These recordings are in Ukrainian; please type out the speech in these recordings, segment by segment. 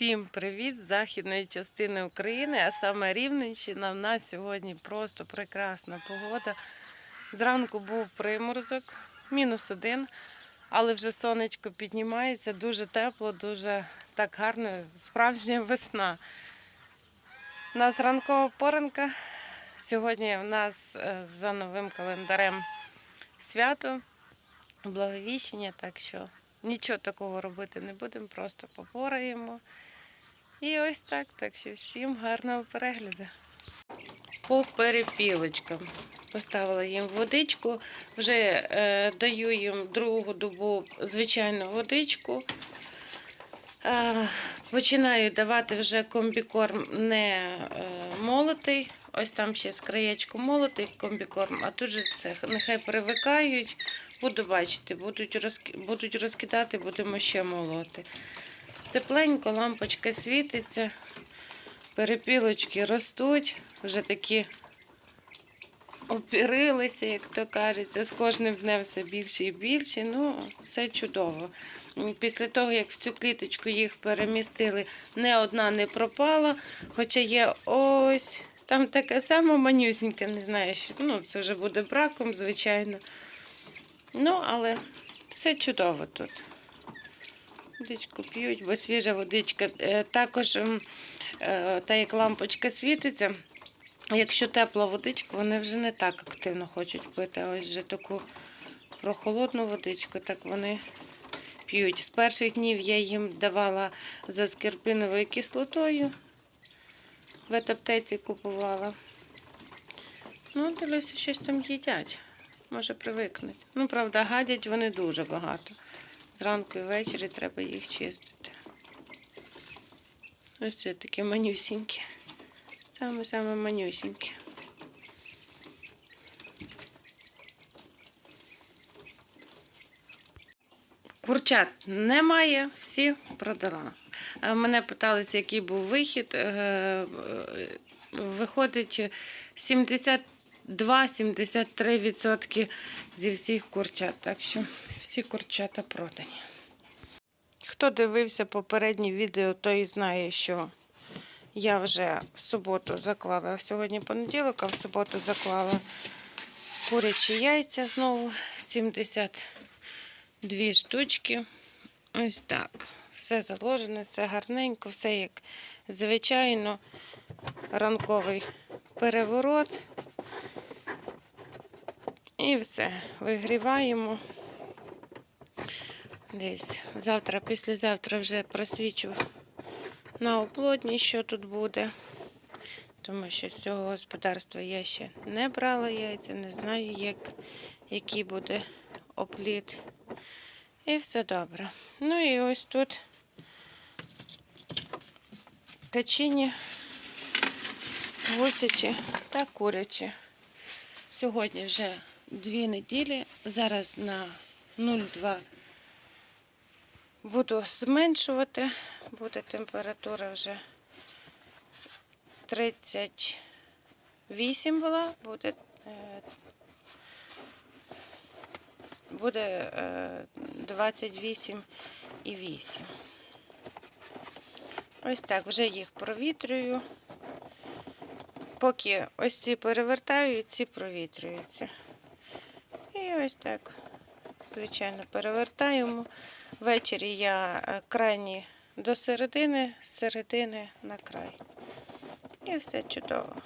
Всім привіт з західної частини України, а саме Рівненщина. В нас сьогодні просто прекрасна погода. Зранку був приморозок, мінус один, але вже сонечко піднімається, дуже тепло, дуже так гарно, справжня весна. У нас ранкова поранка. Сьогодні в нас е, за новим календарем свято, благовіщення, так що нічого такого робити не будемо, просто попораємо. І ось так. Так що всім гарного перегляду. По перепілочкам. Поставила їм водичку, вже е, даю їм другу добу звичайну водичку. Е, починаю давати вже комбікорм не е, молотий. Ось там ще з краєчку молотий комбікорм, а тут же це нехай привикають. Буду бачити, будуть, розки... будуть розкидати, будемо ще молоти. Тепленько, лампочка світиться, перепілочки ростуть, вже такі опірилися, як то кажеться, з кожним днем все більше і більше. Ну, все чудово. Після того, як в цю кліточку їх перемістили, не одна не пропала, хоча є ось. Там таке саме манюсіньке, не знаю, що ну, це вже буде браком, звичайно. Ну, але все чудово тут. Водичку п'ють, бо свіжа водичка. Е, Також, е, та як лампочка світиться, якщо тепла водичка, вони вже не так активно хочуть пити. Ось вже таку прохолодну водичку, так вони п'ють. З перших днів я їм давала за скірпиновою кислотою. В етаптеці купувала. Ну, дивлюся, щось там їдять. Може привикнуть. Ну, правда, гадять вони дуже багато. Зранку і ввечері треба їх чистити. Ось це такі манюсінькі. Саме-саме манюсінькі. Курчат немає, всі продала. Мене питалися, який був вихід. Е, е, Виходить 72-73% зі всіх курчат. Так що всі курчата продані. Хто дивився попереднє відео, той знає, що я вже в суботу заклала, сьогодні понеділок, а в суботу заклала курячі яйця знову 72 штучки. Ось так. Все заложено, все гарненько, все як звичайно. Ранковий переворот. І все. Вигріваємо. Десь завтра, післязавтра вже просвічу на оплотні, що тут буде. Тому що з цього господарства я ще не брала яйця, не знаю, як, який буде опліт. І все добре. Ну і ось тут качині, гусячі та курячі. Сьогодні вже дві неділі. Зараз на 0,2 буду зменшувати. Буде температура вже 38 була, буде, е, буде е, 28 і 8. Ось так, вже їх провітрюю. Поки ось ці перевертаю, ці провітрюються. І ось так, звичайно, перевертаємо. Ввечері я е, крайні до середини, з середини на край. І все чудово.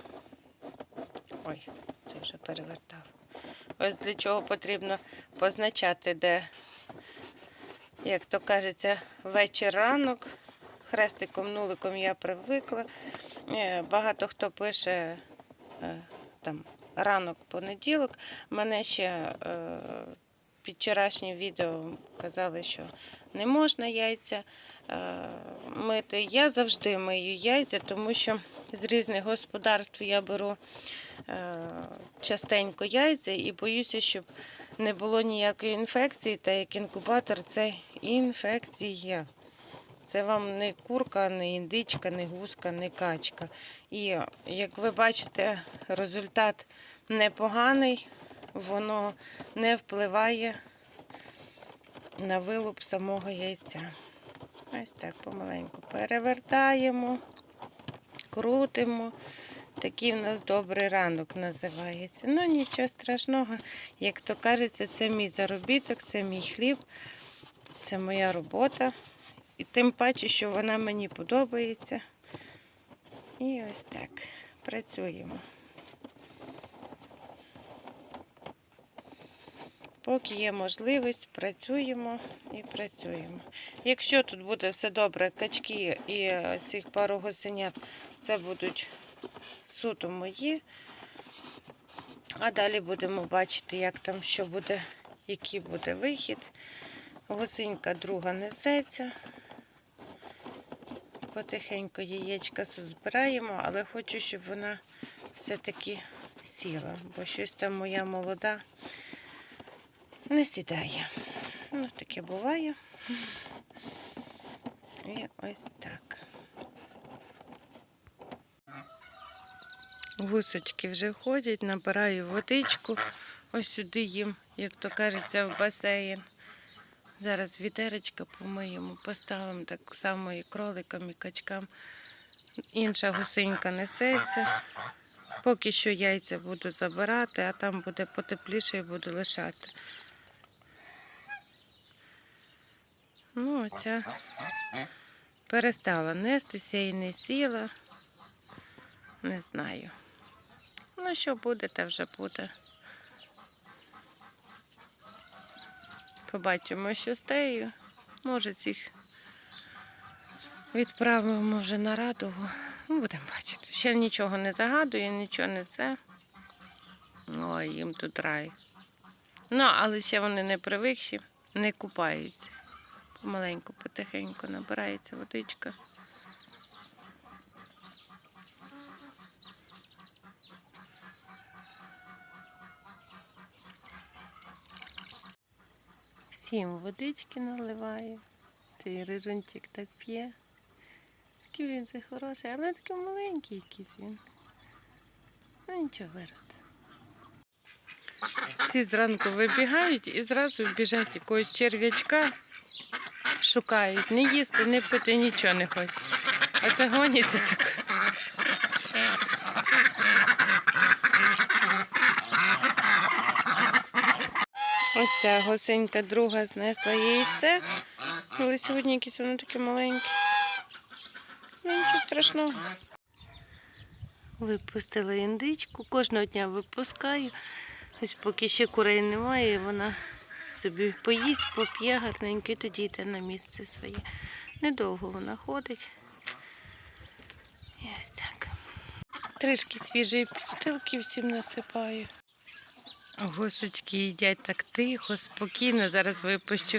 Ой, це вже перевертав. Ось для чого потрібно позначати, де, як то кажеться, вечір ранок. Хрестиком, нуликом я привикла. Е, Багато хто пише е, там ранок понеділок. Мене ще під вчорашнім відео казали, що не можна яйця е, мити. Я завжди мию яйця, тому що з різних господарств я беру е, частенько яйця і боюся, щоб не було ніякої інфекції, та як інкубатор це інфекція. Це вам не курка, не індичка, не гуска, не качка. І як ви бачите, результат непоганий, воно не впливає на вилуп самого яйця. Ось так помаленьку перевертаємо, крутимо. Такий в нас добрий ранок називається. Ну нічого страшного, як то кажеться, це мій заробіток, це мій хліб, це моя робота. І тим паче, що вона мені подобається. І ось так працюємо. Поки є можливість, працюємо і працюємо. Якщо тут буде все добре, качки і е, цих пару гусенят, це будуть суто мої. А далі будемо бачити, як там що буде, який буде вихід. Гусенька друга несеться. Потихеньку яєчка збираємо, але хочу, щоб вона все-таки сіла, бо щось там моя молода не сідає. Ну, таке буває. І ось так. Гусочки вже ходять, набираю водичку. Ось сюди їм, як то кажеться, в басейн. Зараз відеречка помиємо, поставимо так само і кроликам, і качкам. Інша гусенька несеться. Поки що яйця буду забирати, а там буде потепліше і буду лишати. Ну, оця перестала нестися і не сіла. Не знаю. Ну, що буде, те вже буде. Побачимо, що з тею. Може, цих відправимо вже на радугу. Ну, будемо бачити. Ще нічого не загадую, нічого не це. Ой, їм тут рай. Ну, але ще вони не привикші, не купаються. Помаленьку, потихеньку набирається водичка. Всім водички наливаю. Цей рижунчик так п'є. Такий він же хороший, але такий маленький якийсь він. Ну нічого виросте. Ці зранку вибігають і зразу біжать якогось черв'ячка, шукають. Не їсти, не пити, нічого не хочуть. А це гоняться так. Ось ця гусенька друга знесла яйце. Але сьогодні якесь воно таке маленьке. Ну, нічого страшного. Випустила індичку, кожного дня випускаю. Ось поки ще курей немає, вона собі поїсть, поп'є гарненько тоді йде на місце своє. Недовго вона ходить. І ось так. Трішки свіжої підстилки всім насипаю. Гусочки їдять так тихо, спокійно. Зараз випущу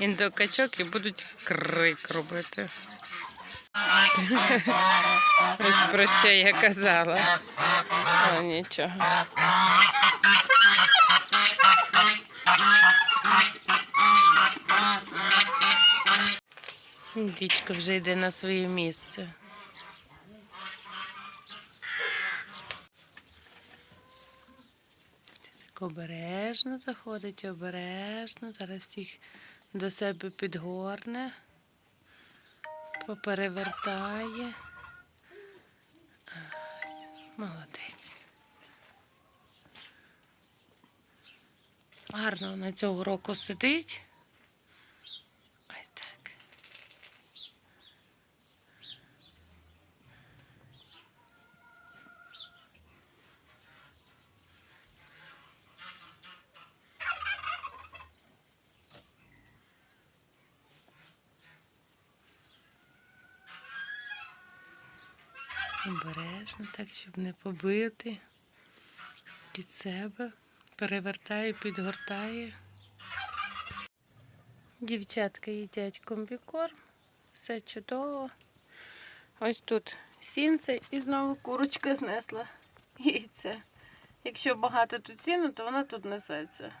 індокачок і будуть крик робити. Ось про що я казала. О, нічого. Вічка вже йде на своє місце. Так обережно заходить, обережно. Зараз всіх до себе підгорне, поперевертає. Молодець. Гарно вона цього року сидить. Обережно, так, щоб не побити під себе. Перевертає, підгортає. Дівчатка їдять комбікорм, все чудово. Ось тут сінце і знову курочка знесла яйце. Якщо багато тут сіну, то вона тут несеться.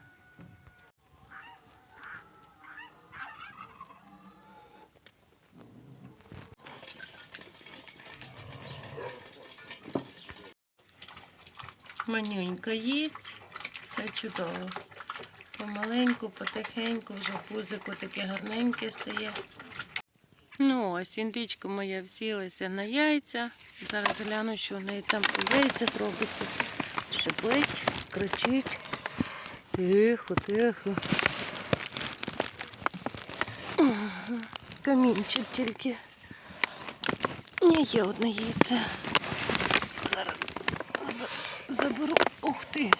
Манюнька їсть, все чудово. Помаленьку, потихеньку, вже пузико таке гарненьке стає. Ну ось, індичка моя всілася на яйця. Зараз гляну, що в неї там по яйцях робиться. Шипить, кричить. Тихо, тихо. Камінчик тільки. Ні, є одне яйце. Заберу. Ух ти!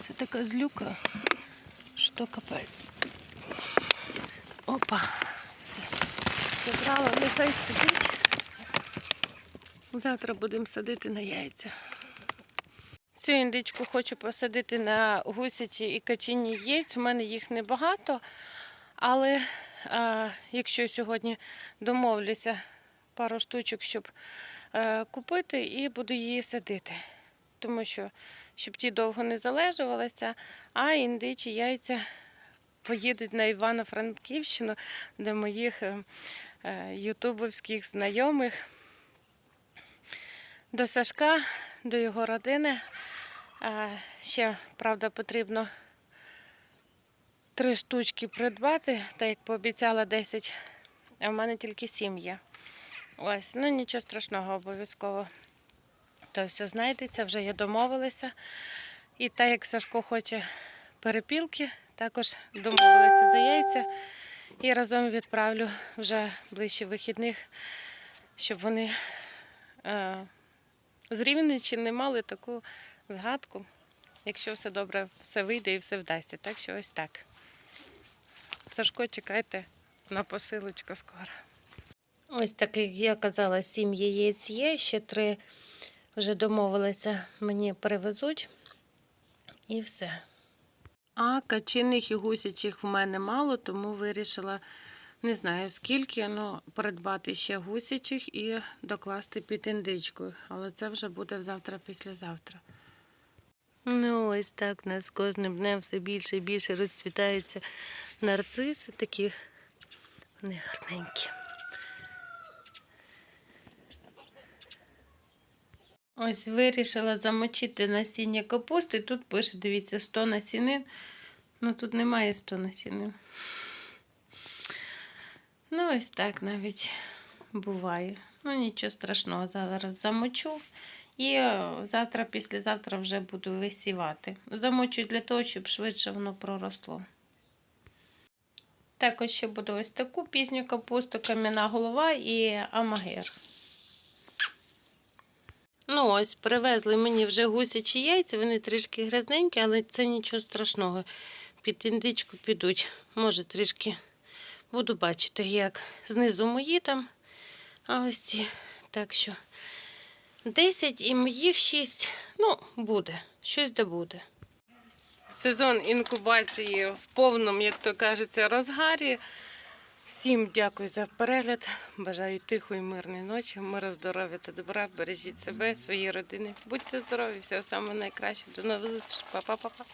Це така злюка, що капець. Опа, все. Забрала, нехай сидить. Завтра будемо садити на яйця. Цю індичку хочу посадити на гусячі і качині яєць. У мене їх небагато, але а, якщо сьогодні домовлюся пару штучок, щоб е, купити, і буду її садити. Тому що щоб ті довго не залежувалися, а індичі яйця поїдуть на Івано-Франківщину до моїх е, е, ютубовських знайомих, до Сашка, до його родини. Ще, правда, потрібно три штучки придбати, так як пообіцяла 10, а в мене тільки 7 є. Ось, ну нічого страшного, обов'язково. То все знайдеться, вже я домовилася. І так як Сашко хоче перепілки, також домовилася за яйця. І разом відправлю вже ближче вихідних, щоб вони е, з Рівненщини мали таку згадку, якщо все добре, все вийде і все вдасться. Так що ось так. Сашко, чекайте на посилочку скоро. Ось так, як я казала, сім яєць є, ще три вже домовилися, мені привезуть. І все. А качиних і гусячих в мене мало, тому вирішила, не знаю скільки, але придбати ще гусячих і докласти під індичкою. Але це вже буде завтра післязавтра. Ну, ось так у нас кожним днем все більше і більше розцвітаються нарциси, такі вони гарненькі. Ось вирішила замочити насіння капусти. Тут пише, дивіться, 100 насінин. Ну тут немає 100 насінин. Ну, ось так навіть буває. Ну, нічого страшного, зараз замочу. І е, завтра, післязавтра вже буду висівати. Замочу для того, щоб швидше воно проросло. Також ще буду ось таку пізню капусту, кам'яна голова і амагир. Ну, ось, привезли мені вже гусячі яйця, вони трішки грязненькі, але це нічого страшного. Під індичку підуть. Може, трішки буду бачити, як знизу мої там, а ось ці. Так що 10 і моїх 6, ну, буде, щось де буде. Сезон інкубації в повному, як то кажеться, розгарі. Всім дякую за перегляд. Бажаю тихої, мирної ночі, миру, здоров'я та добра. Бережіть себе, свої родини. Будьте здорові, всього самого найкраще. До нових зустрічей. Па-па-па-па.